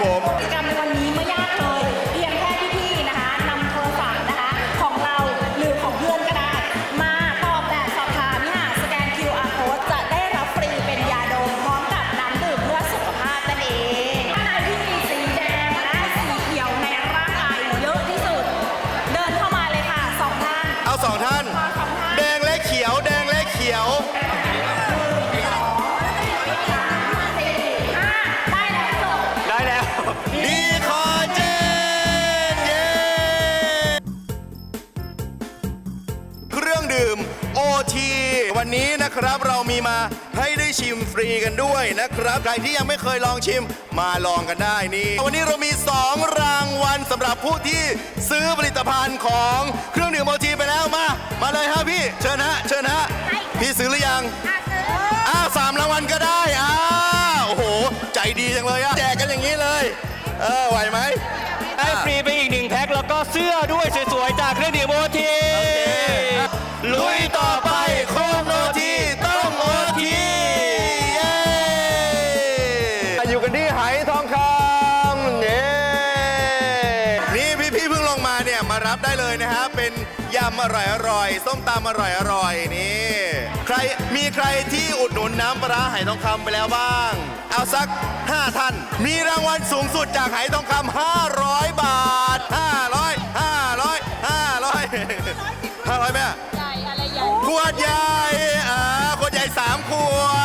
ผมกิจกรรมในวันนี้ไม่ยากเลยเพียงแค่พี่ๆนะคะนำโทรศัพท์นะคะ ของเราหรือของเพื่อนก็ได้ มาตอบแบบสอบถามนี่ค่ะสแกน QR code จะได้รับฟรีเป็นยาดมพร้อมกับน้ำดื่มเพื่อสุขภาพนั่นเองถ้าใครที่มีสีแดงและสีเขียวในร่างกายเยอะที่สุด เดินเข้ามาเลยค่ะสองท่านเอาสองท่าน ขอ นนี้นะครับ เรามีมาให้ได้ชิมฟรีกันด้วยนะครับ ใครที่ยังไม่เคยลองชิมมาลองกันได้นี่วันนี้เรามี 2 รางวัลสำหรับผู้ที่ซื้อผลิตภัณฑ์ของเครื่องดื่มโอทีไปแล้วมา มาเลยฮะพี่ เชิญฮะเชิญฮะพี่ซื้อหรือยังอ้าวสามรางวัลก็ได้อ้าวโอ้โห ใจดีจังเลยอะแจกกันอย่างนี้เลย เออไหวไหม ได้ฟรีไปอีกหนึ่งแพ็คแล้วก็เสื้อด้วยสวยๆจากเครื่อง รับได้เลยนะฮะเป็นยำอร่อยอร่อยๆส้มตำอร่อยอร่อยๆนี่ใครมีใครที่อุดหนุนน้ำปลาร้าไหทองคำไปแล้วบ้าง เอาสัก 5 ท่าน มีรางวัลสูงสุดจากไหทองคำ500 บาท 500 500 500 500ไหมอะขวดใหญ่อ่าขวดใหญ่สามขวด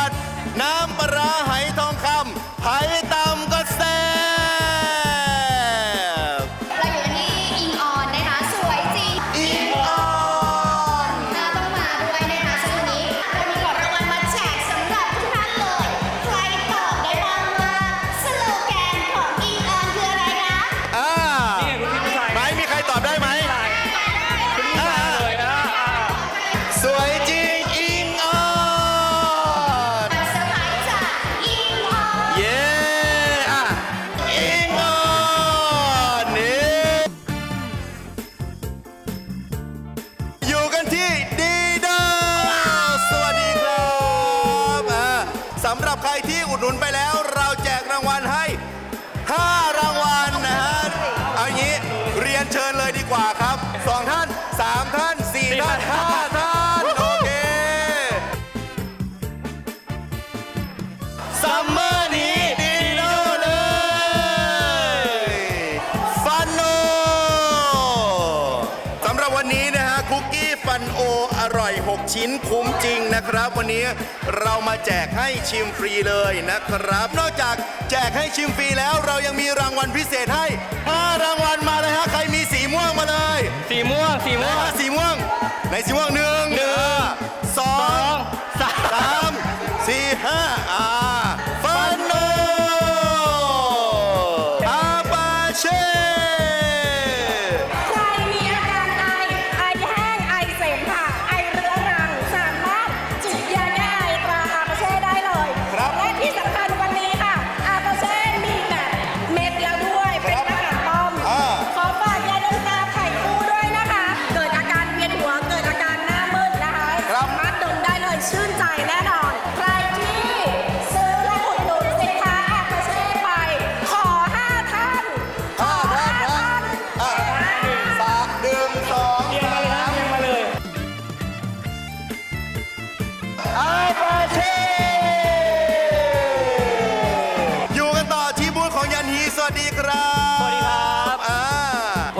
ซัมเมอร์นี้ดีโน่เลยฟันโนสำหรับวันนี้นะฮะคุกกี้ฟันโออร่อย 6 ชิ้นคุ้มจริงนะครับ วันนี้เรามาแจกให้ชิมฟรีเลยนะครับ นอกจากแจกให้ชิมฟรีแล้วเรายังมีรางวัลพิเศษให้5รางวัลมาเลยฮะใครมีสีม่วงมาเลย สีม่วงสีม่วง นะสีม่วงในสีม่วงหนึ่ง ป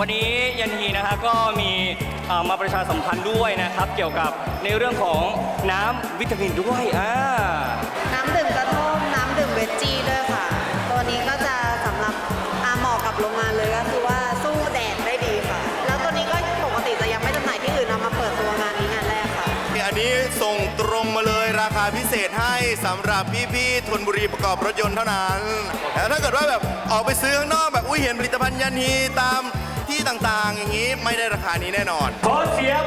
วันนี้ยันฮีนะฮะก็มีเอ่อมาประชาสัมพันธ์ด้วยนะครับ เกี่ยวกับในเรื่องของน้ำวิตามินด้วยอ่าน้ำดื่มกระท่อมน้ำดื่มเวจจี้ด้วยค่ะ ตัวนี้ก็จะสำหรับอาเหมาะกับโรงงานเลยก็คือว่าสู้แดดได้ดีค่ะ แล้วตัวนี้ก็ปกติจะยังไม่จำหน่ายที่อื่นเอามาเปิดตัวงานนี้งานแรกค่ะ อันนี้ส่งตรงมาเลยราคาพิเศษให้สำหรับพี่ๆทนบุรีประกอบรถยนต์เท่านั้นแต่ถ้าเกิดว่าแบบออกไปซื้อข้างนอกแบบอุ้ยเห็นผลิตภัณฑ์ยันฮีตาม ที่ต่างๆ อย่างนี้ไม่ได้ราคานี้แน่นอน ขอเสียง